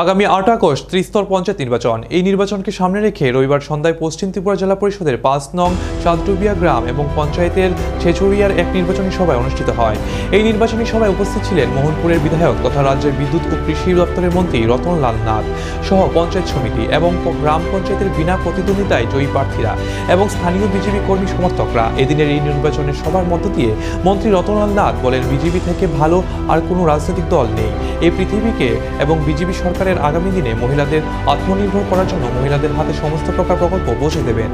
আগামী আট আগস্ট ত্রিস্তর পঞ্চায়েত নির্বাচন। এই নির্বাচনকে সামনে রেখে রবিবার সন্ধ্যায় পশ্চিম ত্রিপুরা জেলা পরিষদের পাঁচ নং সাতডুবিয়া গ্রাম এবং পঞ্চায়েতের ছেচুরিয়ার এক নির্বাচনী সভায় অনুষ্ঠিত হয়। এই নির্বাচনী সভায় উপস্থিত ছিলেন মোহনপুরের বিধায়ক তথা রাজ্যের বিদ্যুৎ ও কৃষি দপ্তরের মন্ত্রী রতন লাল নাথ সহ পঞ্চায়েত সমিতি এবং গ্রাম পঞ্চায়েতের বিনা প্রতিদ্বন্দ্বিতায় জয়ী প্রার্থীরা এবং স্থানীয় বিজেপি কর্মী সমর্থকরা। এদিনের এই নির্বাচনের সভার মধ্য দিয়ে মন্ত্রী রতনলাল নাথ বলেন, বিজেপি থেকে ভালো আর কোনো রাজনৈতিক দল নেই। এই পৃথিবীকে এবং বিজেপি সরকারের আগামী দিনে মহিলাদের আত্মনির্ভর করার জন্য মহিলাদের হাতে সমস্ত প্রকার প্রকল্প বসে দেবেন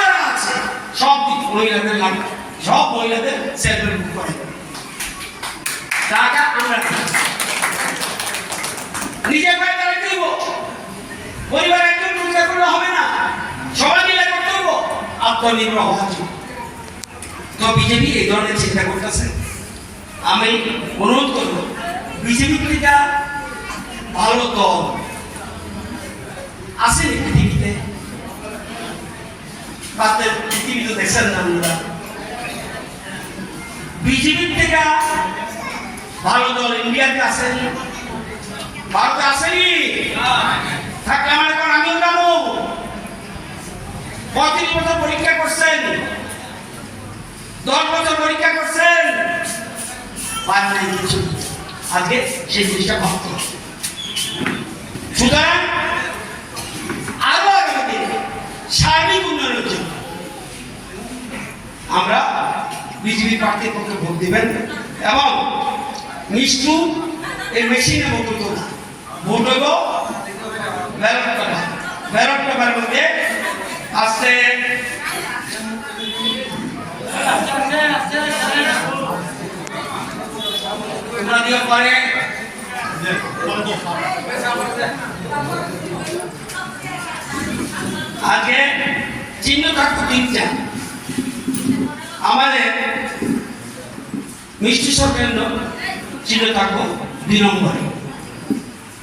যারা আছে, সব মহিলাদের সব মহিলাদের করে। টাকা আমরা। নিজের পায়ে দাঁড়াতে দিব পরিবার একজন রোজগার করলে হবে না? সবাই মিলে করতে হইব আত্মনির্ভর জন্য তো বিজেপি এই ধরনের চিন্তা করতেছে। আমি অনুরোধ করব, বিজেপি থেকে ভালো দল আছে পৃথিবীতে? তাতে পৃথিবী তো দেখছেন না আপনারা। বিজেপির থেকে ভালো দল ইন্ডিয়াতে আসেনি ভারতে আসেনি? থাকলে আমার এখন আমিও যাব পঁয়ত্রিশ বছর পরীক্ষা করছেন। দশ বছর পরীক্ষা করছেন। পান নাই কিছু। আজকে সেই জিনিসটা হবে। সুতরাং আরও আগামী সার্বিক উন্নয়নের জন্য আমরা বিজেপি প্রার্থীর পক্ষে ভোট দিবেন এবং নিষ্ঠু এই মেশিনের মতো না। ভোট হইব? ব্যালট পেপার মধ্যে পরে। আগে চিহ্ন থাকতো তিনটা। আমাদের মিষ্টি সরকার চিহ্ন থাকব দুই নম্বরে।